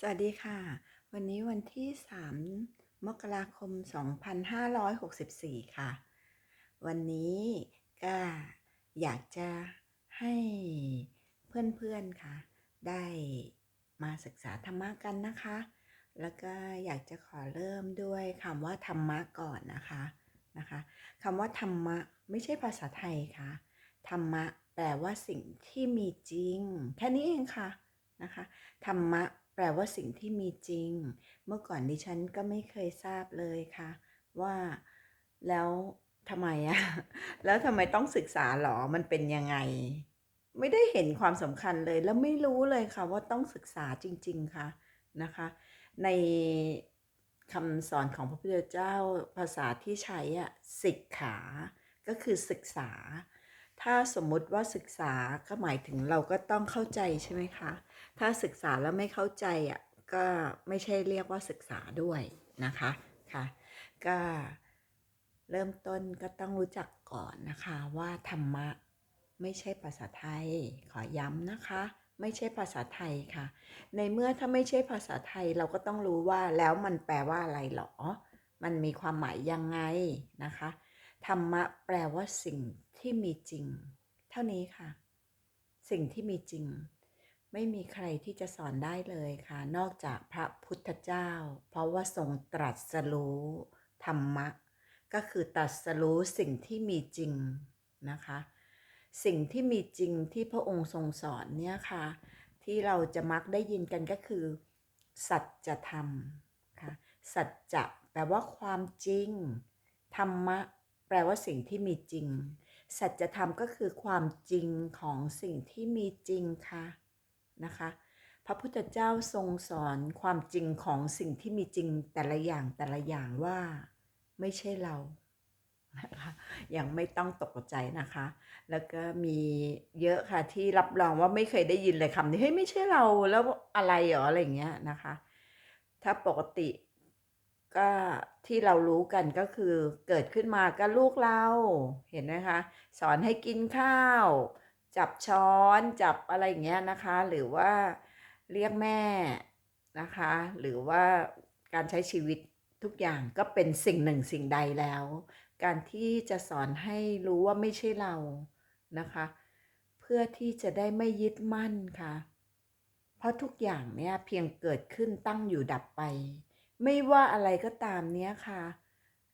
สวัสดีค่ะ วันนี้วันที่ 3 มกราคม 2564 ค่ะ วันนี้ก็อยากจะให้เพื่อนๆค่ะ ได้มาศึกษาธรรมะกันนะคะ แล้วก็อยากจะขอเริ่มด้วยคำว่าธรรมะก่อนนะคะนะคะคำว่าธรรมะไม่ใช่ภาษาไทยค่ะ ธรรมะแปลว่าสิ่งที่มีจริง แค่นี้เองค่ะนะคะธรรมะ แปลว่าสิ่งที่มีจริง เมื่อก่อนดิฉันก็ไม่เคยทราบเลยค่ะ ว่าแล้วทำไมอะแล้วทำไมต้องศึกษาหรอ มันเป็นยังไง ไม่ได้เห็นความสำคัญเลยแล้วไม่รู้เลยค่ะ ว่าต้องศึกษาจริง ๆค่ะนะคะ ในคำสอนของพระพุทธเจ้าภาษาที่ใช้อะสิกขา ก็คือศึกษา ถ้าสมมุติว่าศึกษาก็หมายถึงเราก็ต้องเข้าใจใช่ไหมคะ ถ้าศึกษาแล้วไม่เข้าใจอะก็ไม่ใช่เรียกว่าศึกษาด้วยนะคะค่ะก็เริ่มต้นก็ต้องรู้จักก่อนนะคะว่าธรรมะไม่ใช่ภาษาไทย ขอย้ำนะคะ ไม่ใช่ภาษาไทยค่ะ ในเมื่อถ้าไม่ใช่ภาษาไทยเราก็ต้องรู้ว่าแล้วมันแปลว่าอะไรหรอ มันมีความหมายยังไงนะคะ ธรรมะแปลว่าสิ่งที่มีจริง เท่านี้ค่ะ สิ่งที่มีจริง ไม่มีใครที่จะสอนได้เลยค่ะ นอกจากพระพุทธเจ้า เพราะว่าทรงตรัสรู้ธรรมะ ก็คือตรัสรู้สิ่งที่มีจริงนะคะ สิ่งที่มีจริงที่พระองค์ทรงสอนเนี่ยค่ะ ที่เราจะมักได้ยินกันก็คือ สัจธรรมค่ะสัจจะแปลว่าความจริง ธรรมะ แปลว่าสิ่งที่มีจริง สัจธรรมก็คือความจริงของสิ่งที่มีจริงค่ะนะคะพระพุทธเจ้าทรงสอนความจริงของสิ่งที่มีจริงแต่ละอย่างแต่ละอย่างว่าไม่ใช่เรานะคะยังไม่ต้องตกใจนะคะ แล้วก็มีเยอะค่ะที่รับรองว่าไม่เคยได้ยินเลยคำนี้เฮ้ยไม่ใช่เราแล้วอะไรหรออะไรเงี้ยนะคะ ถ้าปกติ ก็ที่เรารู้กันก็คือเกิดขึ้นมาก็ลูกเราเห็นไหมคะสอนให้กินข้าว จับช้อนจับอะไรอย่างเงี้ยนะคะ หรือว่าเรียกแม่นะคะ หรือว่าการใช้ชีวิตทุกอย่างก็เป็นสิ่งหนึ่งสิ่งใดแล้ว การที่จะสอนให้รู้ว่าไม่ใช่เรานะคะ เพื่อที่จะได้ไม่ยึดมั่นค่ะ เพราะทุกอย่างเนี่ยเพียงเกิดขึ้นตั้งอยู่ดับไป ไม่ว่าอะไรก็ตามเนี้ยค่ะ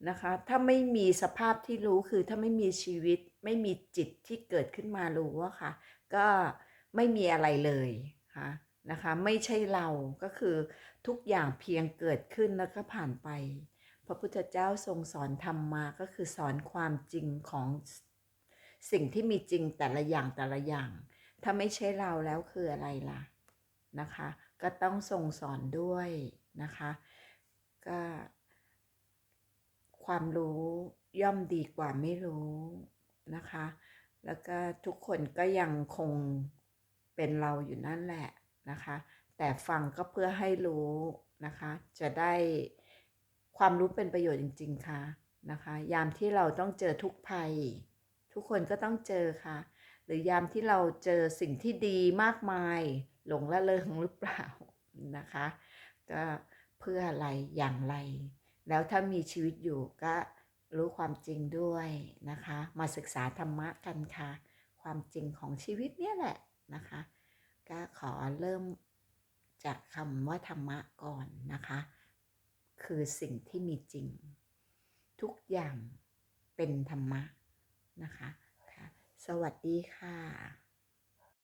นะคะถ้าไม่มีสภาพที่รู้คือถ้าไม่มีชีวิตไม่มีจิตที่เกิดขึ้นมารู้ว่าค่ะ ก็ไม่มีอะไรเลยค่ะนะคะ ไม่ใช่เราก็คือทุกอย่างเพียงเกิดขึ้นแล้วก็ผ่านไป พระพุทธเจ้าทรงสอนธรรมมาก็คือสอนความจริงของสิ่งที่มีจริงแต่ละอย่างแต่ละอย่าง ถ้าไม่ใช่เราแล้วคืออะไรล่ะนะคะ ก็ต้องทรงสอนด้วยนะคะ ก็ ความรู้ย่อมดีกว่าไม่รู้นะคะ แล้วก็ทุกคนก็ยังคงเป็นเราอยู่นั่นแหละนะคะ แต่ฟังก็เพื่อให้รู้นะคะ จะได้ความรู้เป็นประโยชน์จริง ๆ ค่ะนะคะ ยามที่เราต้องเจอทุกภัย ทุกคนก็ต้องเจอค่ะ หรือยามที่เราเจอสิ่งที่ดีมากมาย หลงละเลงหรือเปล่านะคะ ก็ พื่ออะไรอย่างไร แล้วถ้ามีชีวิตอยู่ก็รู้ความจริงด้วยนะคะ มาศึกษาธรรมะกันค่ะ ความจริงของชีวิตเนี่ยแหละนะคะ ก็ขอเริ่มจากคำว่าธรรมะก่อนนะคะ คือสิ่งที่มีจริง ทุกอย่างเป็นธรรมะนะคะค่ะสวัสดีค่ะ